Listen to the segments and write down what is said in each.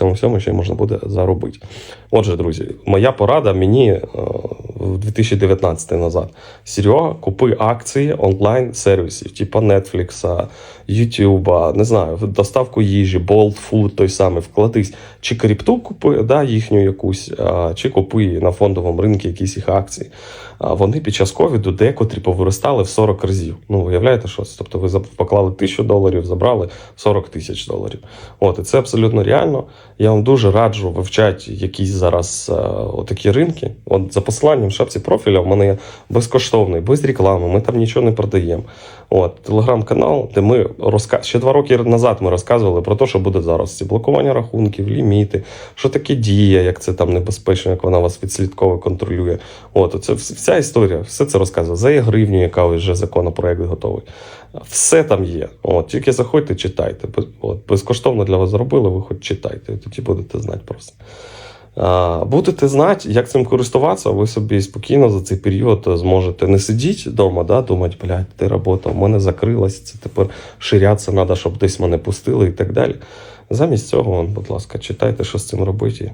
цьому всьому ще й можна буде заробити. Отже, друзі, моя порада мені е, в 2019 назад. Серега, купи акції онлайн-сервісів, типу Netflix, YouTube, не знаю, доставку їжі, Bolt Food той самий, вкладись. Чи крипту купи, да, їхню якусь, чи купи на фондовому ринку якісь їх акції. Вони під час ковіду декотрі повиростали в 40 разів. Ну, виявляєте, що це? Тобто ви поклали тисячу доларів, забрали 40 тисяч доларів. От, і це абсолютно реально. Я вам дуже раджу вивчати якісь зараз а, отакі ринки. От за посиланням в шапці профіля в мене є безкоштовний, без реклами, ми там нічого не продаємо. От, телеграм-канал, де ми розка... ще два роки назад ми розказували про те, що буде зараз. Ці блокування рахунків, ліміти, що таке дія, як це там небезпечно, як вона вас відслідково контролює. От, це вся історія, все це розказує. За є гривню, яка вже законопроект готовий. Все там є. От, тільки заходьте, читайте. От, безкоштовно для вас зробили, ви хоч читайте, тоді будете знати просто. Будете знати, як цим користуватися, ви собі спокійно за цей період зможете не сидіти вдома, да, думати, блядь, ти робота, в мене закрилась, це тепер ширятися треба, щоб десь мене пустили і так далі. Замість цього, будь ласка, читайте, що з цим робити.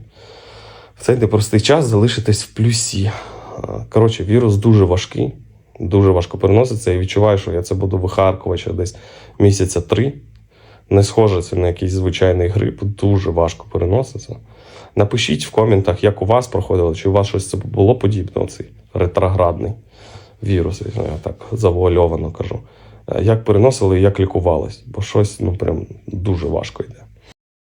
В цей непростий час залишитесь в плюсі. Коротше, вірус дуже важкий, дуже важко переноситься. Я відчуваю, що я це буду вихаркувати десь місяця три. Не схоже це на якийсь звичайний грип, дуже важко переноситься. Напишіть в коментах, як у вас проходило, чи у вас щось це було подібно, цей ретроградний вірус, я так завуальовано кажу. Е, Як переносили і як лікувались, бо щось ну прям дуже важко йде.